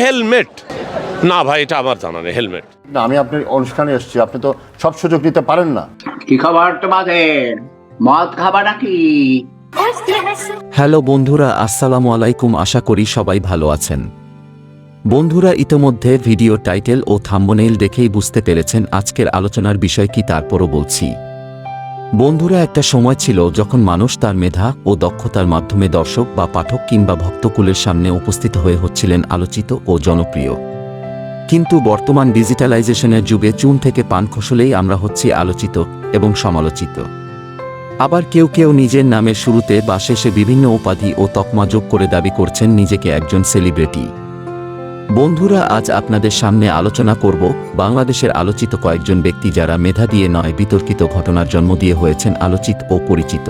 Helmet. না ভাই এটা আমার জানা নেই হেলমেট। না আমি আপনার অনুষ্ঠানে এসেছি আপনি তো সব সুযোগ নিতে পারেন না। কি খবর তোমাদের? মদ খাবা নাকি? হ্যালো বন্ধুরা আসসালামু আলাইকুম আশা করি সবাই ভালো আছেন। বন্ধুরা ইতোমধ্যে ভিডিও টাইটেল ও থাম্বনেইল দেখেই বুঝতে পেরেছেন আজকের আলোচনার বিষয় কি তারপরও বলছি। বন্ধুরা, একটা সময় ছিল যখন মানুষ তার মেধা ও দক্ষতার মাধ্যমে দর্শক বা পাঠক কিংবা ভক্তকুলের সামনে উপস্থিত হয়ে হচ্ছিলেন আলোচিত ও জনপ্রিয়। কিন্তু বর্তমান ডিজিটালাইজেশনের যুগে চুন থেকে পান খসলেই আমরা হচ্ছি আলোচিত এবং সমালোচিত। আবার কেউ কেউ নিজের নামের শুরুতে বা শেষে বিভিন্ন উপাধি ও তকমা যোগ করে দাবি করছেন নিজেকে একজন সেলিব্রিটি। বন্ধুরা, আজ আপনাদের সামনে আলোচনা করব বাংলাদেশের আলোচিত কয়েকজন ব্যক্তি যারা মেধা দিয়ে নয়, বিতর্কিত ঘটনার জন্ম দিয়ে হয়েছেন আলোচিত ও পরিচিত।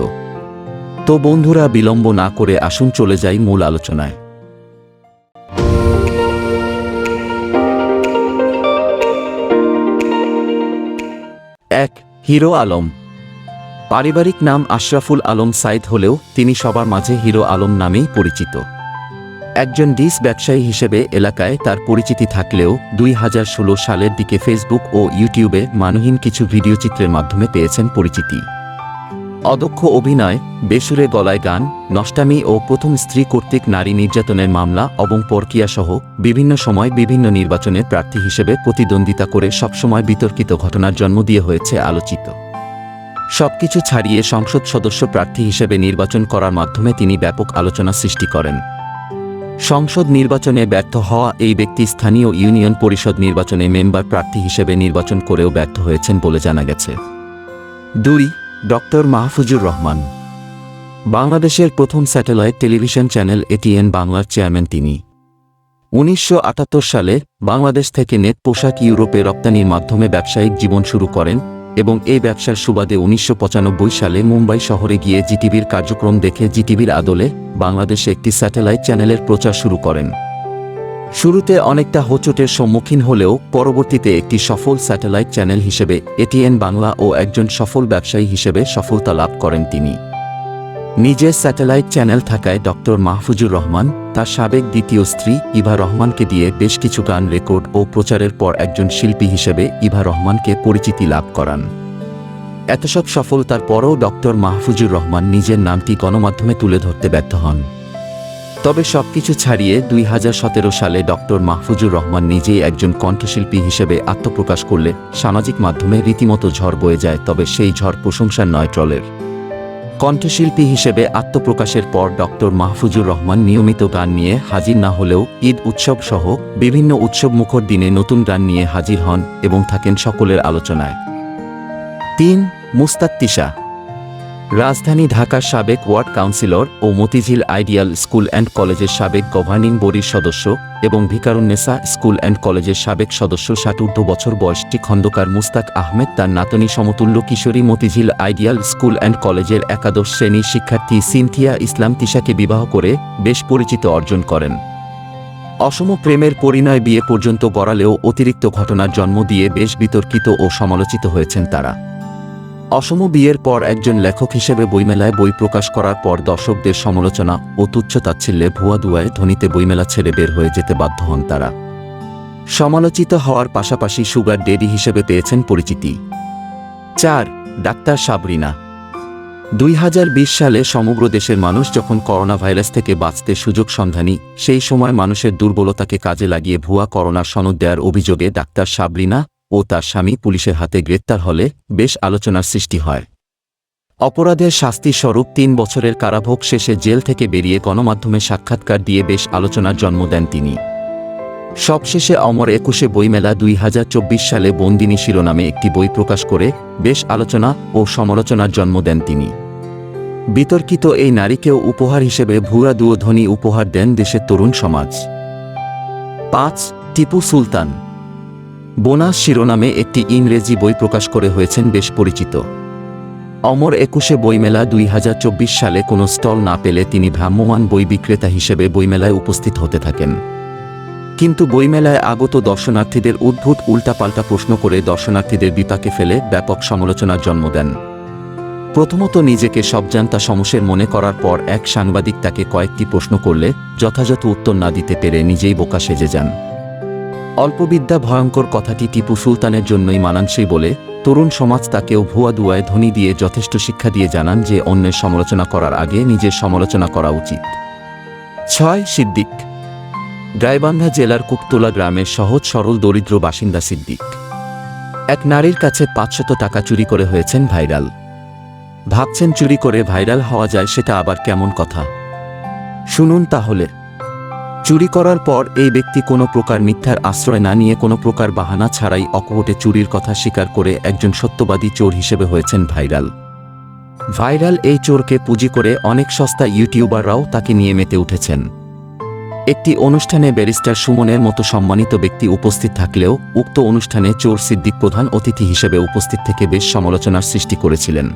তো বন্ধুরা, বিলম্ব না করে আসুন, চলে যাই মূল আলোচনায়। এক, হিরো আলম। পারিবারিক নাম আশরাফুল আলম সাইদ হলেও তিনি সবার মাঝে হিরো আলম নামেই পরিচিত। একজন ডিস ব্যবসায়ী হিসেবে এলাকায় তার পরিচিতি থাকলেও দুই হাজার ষোলো সালের দিকে ফেসবুক ও ইউটিউবে মানহীন কিছু ভিডিও চিত্রের মাধ্যমে পেয়েছেন পরিচিতি। অদক্ষ অভিনয়, বেসুরে গলায় গান, নষ্টামি ও প্রথম স্ত্রী কর্তৃক নারী নির্যাতনের মামলা, এবং পরকিয়াসহ বিভিন্ন সময় বিভিন্ন নির্বাচনে প্রার্থী হিসেবে প্রতিদ্বন্দ্বিতা করে সবসময় বিতর্কিত ঘটনার জন্ম দিয়ে হয়েছে আলোচিত। সবকিছু ছাড়িয়ে সংসদ সদস্য প্রার্থী হিসেবে নির্বাচন করার মাধ্যমে তিনি ব্যাপক আলোচনা সৃষ্টি করেন। সংসদ নির্বাচনে ব্যর্থ হওয়া এই ব্যক্তি স্থানীয় ইউনিয়ন পরিষদ নির্বাচনে মেম্বার প্রার্থী হিসেবে নির্বাচন করেও ব্যর্থ হয়েছেন বলে জানা গেছে। দুই, ডক্টর মাহফুজুর রহমান। বাংলাদেশের প্রথম স্যাটেলাইট টেলিভিশন চ্যানেল এটিএন বাংলার চেয়ারম্যান তিনি। উনিশশো আটাত্তর সালে বাংলাদেশ থেকে নেট পোশাক ইউরোপে রপ্তানির মাধ্যমে ব্যবসায়িক জীবন শুরু করেন এবং এই ব্যবসার সুবাদে উনিশশো পঁচানব্বই সালে মুম্বাই শহরে গিয়ে জিটিভির কার্যক্রম দেখে জিটিভির আদলে বাংলাদেশে একটি স্যাটেলাইট চ্যানেলের প্রচার শুরু করেন। শুরুতে অনেকটা হোচটের সম্মুখীন হলেও পরবর্তীতে একটি সফল স্যাটেলাইট চ্যানেল হিসেবে এটিএন বাংলা ও একজন সফল ব্যবসায়ী হিসেবে সফলতা লাভ করেন তিনি। নিজের স্যাটেলাইট চ্যানেল থাকায় ডক্টর মাহফুজুর রহমান, তার সাবেক দ্বিতীয় স্ত্রী ইভা রহমানকে দিয়ে বেশ কিছু গান রেকর্ড ও প্রচারের পর একজন শিল্পী হিসেবে ইভা রহমানকে পরিচিতি লাভ করান। এত সব সফলতার পরও ডক্টর মাহফুজুর রহমান নিজের নামটি গণমাধ্যমে তুলে ধরতে ব্যর্থ হন। তবে সবকিছু ছাড়িয়ে দুই হাজার সতেরো সালে ডক্টর মাহফুজুর রহমান নিজেই একজন কণ্ঠশিল্পী হিসেবে আত্মপ্রকাশ করলে সামাজিক মাধ্যমে রীতিমতো ঝড় বয়ে যায়, তবে সেই ঝড় প্রশংসার নয় ট্রলের। কণ্ঠশিল্পী হিসেবে আত্মপ্রকাশের পর ডক্টর মাহফুজুর রহমান নিয়মিত গান নিয়ে হাজির না হলেও ঈদ উৎসব সহ বিভিন্ন উৎসব মুখর দিনে নতুন গান নিয়ে হাজির হন এবং থাকেন সকলের আলোচনায়। তিন, মুস্তাক তিশা। রাজধানী ঢাকার সাবেক ওয়ার্ড কাউন্সিলর ও মতিঝিল আইডিয়াল স্কুল অ্যান্ড কলেজের সাবেক গভর্নিং বডির সদস্য এবং ভিকারুন্নেসা স্কুল অ্যান্ড কলেজের সাবেক সদস্য ষাটূর্ধ্ব বছর বয়সটি খন্দকার মুস্তাক আহমেদ তার নাতনি সমতুল্য কিশোরী মতিঝিল আইডিয়াল স্কুল অ্যান্ড কলেজের একাদশ শ্রেণির শিক্ষার্থী সিনথিয়া ইসলাম তিশাকে বিবাহ করে বেশ পরিচিত অর্জন করেন। অসম প্রেমের পরিণয় বিয়ে পর্যন্ত গড়ালেও অতিরিক্ত ঘটনার জন্ম দিয়ে বেশ বিতর্কিত ও সমালোচিত হয়েছেন তারা। অসম বিয়ের পর একজন লেখক হিসেবে বইমেলায় বই প্রকাশ করার পর দর্শকদের সমালোচনা ও তুচ্ছতাচ্ছিল্যে ভুয়া দুয়ায় ধনীতে বইমেলা ছেড়ে বের হয়ে যেতে বাধ্য হন তারা। সমালোচিত হওয়ার পাশাপাশি সুগার ডেডি হিসেবে পেয়েছেন পরিচিতি। চার, ডাক্তার সাবরিনা। দুই হাজার বিশ সালে সমগ্র দেশের মানুষ যখন করোনা ভাইরাস থেকে বাঁচতে সুযোগ সন্ধানী, সেই সময় মানুষের দুর্বলতাকে কাজে লাগিয়ে ভুয়া করোনার সনদ দেওয়ার অভিযোগে ডাক্তার সাবরিনা ও তার স্বামী পুলিশের হাতে গ্রেপ্তার হলে বেশ আলোচনার সৃষ্টি হয়। অপরাধের শাস্তি স্বরূপ তিন বছরের কারাভোগ শেষে জেল থেকে বেরিয়ে গণমাধ্যমে সাক্ষাৎকার দিয়ে বেশ আলোচনার জন্ম দেন তিনি। সবশেষে অমর একুশে বইমেলা দুই হাজার চব্বিশ সালে বন্দিনী শিরোনামে একটি বই প্রকাশ করে বেশ আলোচনা ও সমালোচনার জন্ম দেন তিনি। বিতর্কিত এই নারীকেও উপহার হিসেবে ভুয়া দুয়োধ্বনি উপহার দেন দেশের তরুণ সমাজ। পাঁচ, টিপু সুলতান। বোনাস শিরোনামে একটি ইংরেজি বই প্রকাশ করে হয়েছেন বেশ পরিচিত। অমর একুশে বইমেলা দুই হাজার চব্বিশ সালে কোনো স্টল না পেলে তিনি ভ্রাম্যমাণ বই বিক্রেতা হিসেবে বইমেলায় উপস্থিত হতে থাকেন। কিন্তু বইমেলায় আগত দর্শনার্থীদের উদ্ভূত উল্টাপাল্টা প্রশ্ন করে দর্শনার্থীদের বিপাকে ফেলে ব্যাপক সমালোচনার জন্ম দেন। প্রথমত নিজেকে সবজান্তা সমস্যার মনে করার পর এক সাংবাদিক তাকে কয়েকটি প্রশ্ন করলে যথাযথ উত্তর না দিতে পেরে নিজেই বোকা সেজে যান। অল্পবিদ্যা ভয়ঙ্কর কথাটি টিপু সুলতানের জন্যই মানানসই বলে, তরুণ সমাজ তাকেও ভুয়া দুয়ায় ধ্বনি দিয়ে যথেষ্ট শিক্ষা দিয়ে জানান যে অন্যের সমালোচনা করার আগে নিজের সমালোচনা করা উচিত। ছয়, সিদ্দিক। গাইবান্ধা জেলার কুকতলা গ্রামের সহজ সরল দরিদ্র বাসিন্দা সিদ্দিক। এক নারীর কাছে পাঁচশত টাকা চুরি করে হয়েছেন ভাইরাল। ভাবছেন চুরি করে ভাইরাল হওয়া যায় সেটা আবার কেমন কথা? শুনুন তাহলে। চুরি করার পর এই ব্যক্তি কোনো প্রকার মিথ্যার আশ্রয় না নিয়ে কোনো প্রকার বাহানা ছাড়াই অকপটে চুরির কথা স্বীকার করে একজন সত্যবাদী চোর হিসেবে হয়েছেন ভাইরাল। ভাইরাল এই চোরকে পুঁজি করে অনেক সস্তা ইউটিউবাররাও তাকে নিয়ে মেতে উঠেছেন। একটি অনুষ্ঠানে ব্যারিস্টার সুমনের মতো সম্মানিত ব্যক্তি উপস্থিত থাকলেও উক্ত অনুষ্ঠানে চোর সিদ্দিক প্রধান অতিথি হিসেবে উপস্থিত থেকে বেশ সমালোচনার সৃষ্টি করেছিলেন।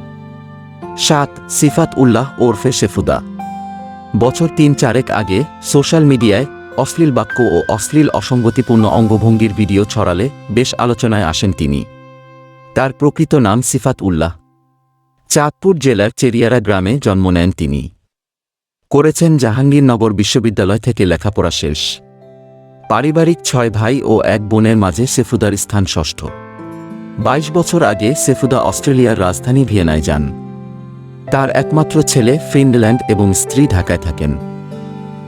সাত, সিফাত উল্লাহ ওরফে শেফুদা। বছর তিন চারেক আগে সোশ্যাল মিডিয়ায় অশ্লীল বাক্য ও অশ্লীল অসঙ্গতিপূর্ণ অঙ্গভঙ্গির ভিডিও ছড়ালে বেশ আলোচনায় আসেন তিনি। তার প্রকৃত নাম সিফাত উল্লাহ। চাঁদপুর জেলার চেরিয়ারা গ্রামে জন্ম নেন তিনি। করেছেন জাহাঙ্গীরনগর বিশ্ববিদ্যালয় থেকে লেখাপড়া শেষ। পারিবারিক ছয় ভাই ও এক বোনের মাঝে সেফুদার স্থান ষষ্ঠ। বাইশ বছর আগে সেফুদা অস্ট্রেলিয়ার রাজধানী ভিয়েনায় যান। তার একমাত্র ছেলে ফিনল্যান্ড এবং স্ত্রী ঢাকায় থাকেন।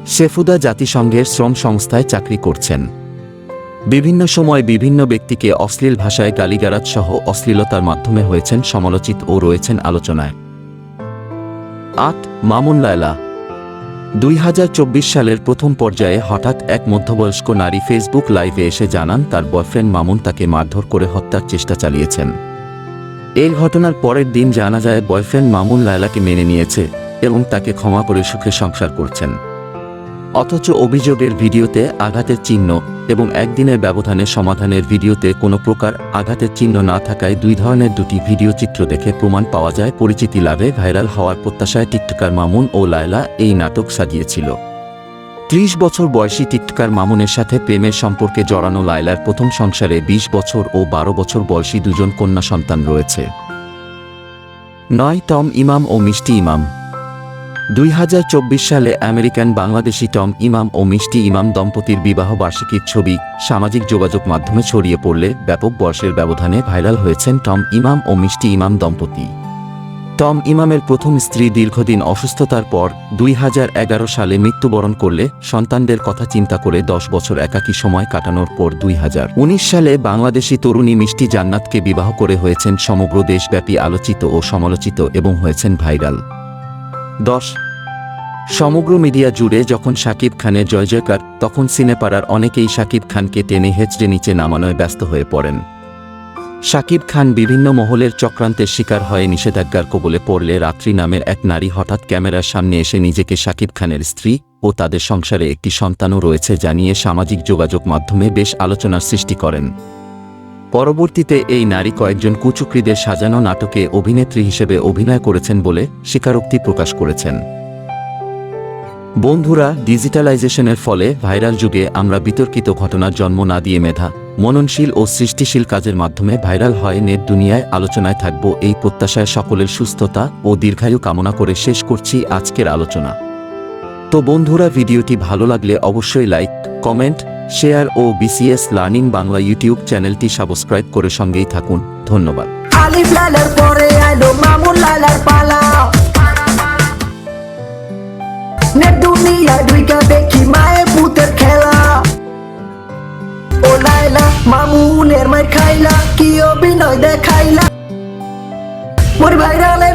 শেফুদা জাতিসংঘের শ্রম সংস্থায় চাকরি করছেন। বিভিন্ন সময় বিভিন্ন ব্যক্তিকে অশ্লীল ভাষায় গালিগারাজ সহ অশ্লীলতার মাধ্যমে হয়েছেন সমালোচিত ও রয়েছেন আলোচনায়। আট, মামুন লায়লা। দুই হাজার চব্বিশ সালের প্রথম পর্যায়ে হঠাৎ এক মধ্যবয়স্ক নারী ফেসবুক লাইভে এসে জানান, তার বয়ফ্রেন্ড মামুন তাকে মারধর করে হত্যার চেষ্টা চালিয়েছেন। এই ঘটনার পরের দিন জানা যায় বয়ফ্রেন্ড মামুন লায়লাকে মেনে নিয়েছে এবং তাকে ক্ষমা করে সুখে সংসার করছেন। অথচ অভিযোগের ভিডিওতে আঘাতের চিহ্ন এবং একদিনের ব্যবধানে সমাধানের ভিডিওতে কোনো প্রকার আঘাতের চিহ্ন না থাকায় দুই ধরনের দুটি ভিডিও চিত্র দেখে প্রমাণ পাওয়া যায় পরিচিতি লাভে ভাইরাল হওয়ার প্রত্যাশায় টিকটকার মামুন ও লায়লা এই নাটক সাজিয়েছিল। ত্রিশ বছর বয়সী টিকটকার মামুনের সাথে প্রেমের সম্পর্কে জড়ানো লায়লার প্রথম সংসারে ২০ বছর ও বারো বছর বয়সী দুজন কন্যা সন্তান রয়েছে। নয় টম ইমাম ও মিষ্টি ইমাম। দুই হাজার চব্বিশ সালে আমেরিকান বাংলাদেশি টম ইমাম ও মিষ্টি ইমাম দম্পতির বিবাহ বার্ষিকীর ছবি সামাজিক যোগাযোগ মাধ্যমে ছড়িয়ে পড়লে ব্যাপক বয়সের ব্যবধানে ভাইরাল হয়েছেন টম ইমাম ও মিষ্টি ইমাম দম্পতি। টম ইমামের প্রথম স্ত্রী দীর্ঘদিন অসুস্থতার পর দুই হাজার এগারো সালে মৃত্যুবরণ করলে সন্তানদের কথা চিন্তা করে দশ বছর একাকী সময় কাটানোর পর দুই হাজার উনিশ সালে বাংলাদেশি তরুণী মিষ্টি জান্নাতকে বিবাহ করে হয়েছেন সমগ্র দেশব্যাপী আলোচিত ও সমালোচিত এবং হয়েছেন ভাইরাল। দশ সমগ্র মিডিয়া জুড়ে যখন শাকিব খানের জয় জয়কার তখন সিনেপাড়ার অনেকেই শাকিব খানকে টেনে হেঁচড়ে নিচে নামানোয় ব্যস্ত হয়ে পড়েন। শাকিব খান বিভিন্ন মহলের চক্রান্তের শিকার হয়ে নিষেধাজ্ঞার কবলে পড়লে রাত্রি নামের এক নারী হঠাৎ ক্যামেরার সামনে এসে নিজেকে শাকিব খানের স্ত্রী ও তাদের সংসারে একটি সন্তানও রয়েছে জানিয়ে সামাজিক যোগাযোগ মাধ্যমে বেশ আলোচনার সৃষ্টি করেন। পরবর্তীতে এই নারী কয়েকজন কুচুকরিদের সাজানো নাটকে অভিনেত্রী হিসেবে অভিনয় করেছেন বলে স্বীকারোক্তি প্রকাশ করেছেন। বন্ধুরা, ডিজিটালাইজেশনের ফলে ভাইরাল যুগে আমরা বিতর্কিত ঘটনার জন্ম না দিয়ে মেধা মননশীল ও সৃষ্টিশীল কাজের মাধ্যমে ভাইরাল হয় নেট দুনিয়ায় আলোচনায় থাকব এই প্রত্যাশায় সকলের সুস্থতা ও দীর্ঘায়ু কামনা করে শেষ করছি আজকের আলোচনা। তো বন্ধুরা, ভিডিওটি ভালো লাগলে অবশ্যই লাইক, কমেন্ট, শেয়ার ও বিসিএস লার্নিং বাংলা ইউটিউব চ্যানেলটি সাবস্ক্রাইব করে সঙ্গেই থাকুন। ধন্যবাদ। নেট দুনিয়া ঢুইকা দেখি মায়ে পুতের খেলা। মামুনের মাই খাইলা কি অভিনয় দেখাইলা? মোর ভাইরালে